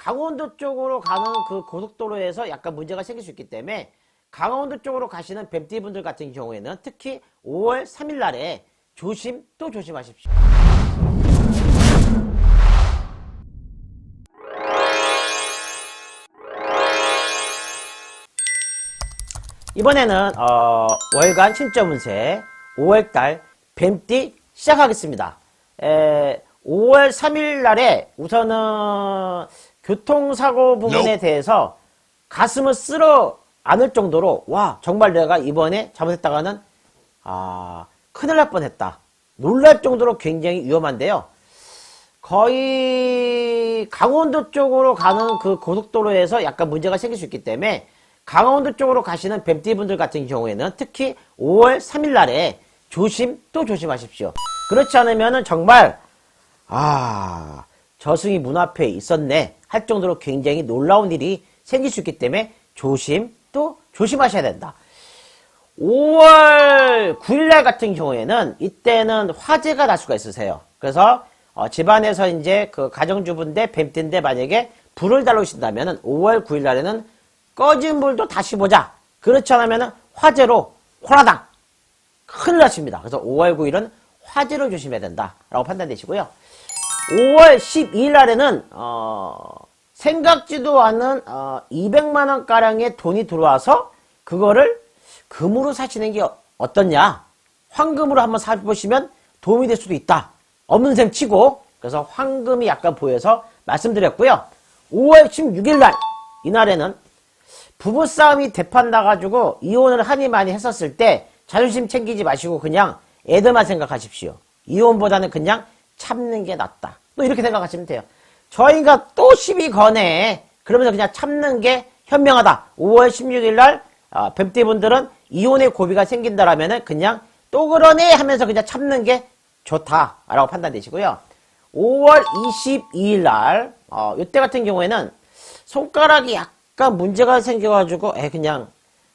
강원도 쪽으로 가는 그 고속도로에서 약간 문제가 생길 수 있기 때문에 강원도 쪽으로 가시는 뱀띠 분들 같은 경우에는 특히 5월 3일 날에 조심 또 조심하십시오. 이번에는 어, 월간 신점 운세 5월달 뱀띠 시작하겠습니다. 에, 5월 3일 날에 우선은 교통사고 부분에 대해서 가슴을 쓸어 안을 정도로 와 정말 내가 이번에 잘못했다가는 아 큰일 날 뻔했다 놀랄 정도로 굉장히 위험한데요. 거의 강원도 쪽으로 가는 그 고속도로에서 약간 문제가 생길 수 있기 때문에 강원도 쪽으로 가시는 뱀띠 분들 같은 경우에는 특히 5월 3일 날에 조심 또 조심하십시오. 그렇지 않으면은 정말 아 저승이 문 앞에 있었네 할 정도로 굉장히 놀라운 일이 생길 수 있기 때문에 조심 또 조심하셔야 된다. 5월 9일날 같은 경우에는 이때는 화재가 날 수가 있으세요. 그래서 어, 집안에서 이제 그 가정주부인데 뱀띠인데 만약에 불을 달루신다면은 5월 9일날에는 꺼진 불도 다시 보자. 그렇지 않으면은 화재로 호라당 큰일 나십니다. 그래서 5월 9일은 화재로 조심해야 된다라고 판단되시고요. 5월 12일 날에는 어, 생각지도 않은 어, 200만 원 가량의 돈이 들어와서 그거를 금으로 사시는 게 어떻냐? 황금으로 한번 사보시면 도움이 될 수도 있다. 없는 셈 치고 그래서 황금이 약간 보여서 말씀드렸고요. 5월 16일 날 이날에는 부부싸움이 대판 나가지고 이혼을 하니 많이 했었을 때 자존심 챙기지 마시고 그냥 애들만 생각하십시오. 이혼보다는 그냥 참는 게 낫다. 또 이렇게 생각하시면 돼요. 저희가 또 시비 거네. 그러면서 그냥 참는 게 현명하다. 5월 16일 날 아, 뱀띠분들은 이혼의 고비가 생긴다라면은 그냥 또 그러네 하면서 그냥 참는 게 좋다라고 판단되시고요. 5월 22일 날 어, 이때 같은 경우에는 손가락이 약간 문제가 생겨가지고 에 그냥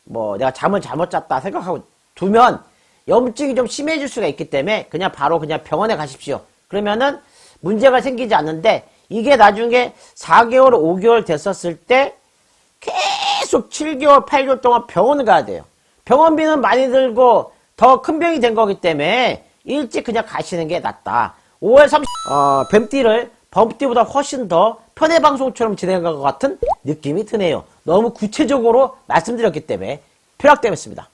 뭐 내가 잠을 잘못 잤다 생각하고 두면 염증이 좀 심해질 수가 있기 때문에 그냥 바로 그냥 병원에 가십시오. 그러면은 문제가 생기지 않는데 이게 나중에 4개월, 5개월 됐었을 때 계속 7개월, 8개월 동안 병원을 가야 돼요. 병원비는 많이 들고 더 큰 병이 된 거기 때문에 일찍 그냥 가시는 게 낫다. 5월 30, 어, 뱀띠를 범띠보다 훨씬 더 편의 방송처럼 진행한 것 같은 느낌이 드네요. 너무 구체적으로 말씀드렸기 때문에 벼락되었습니다.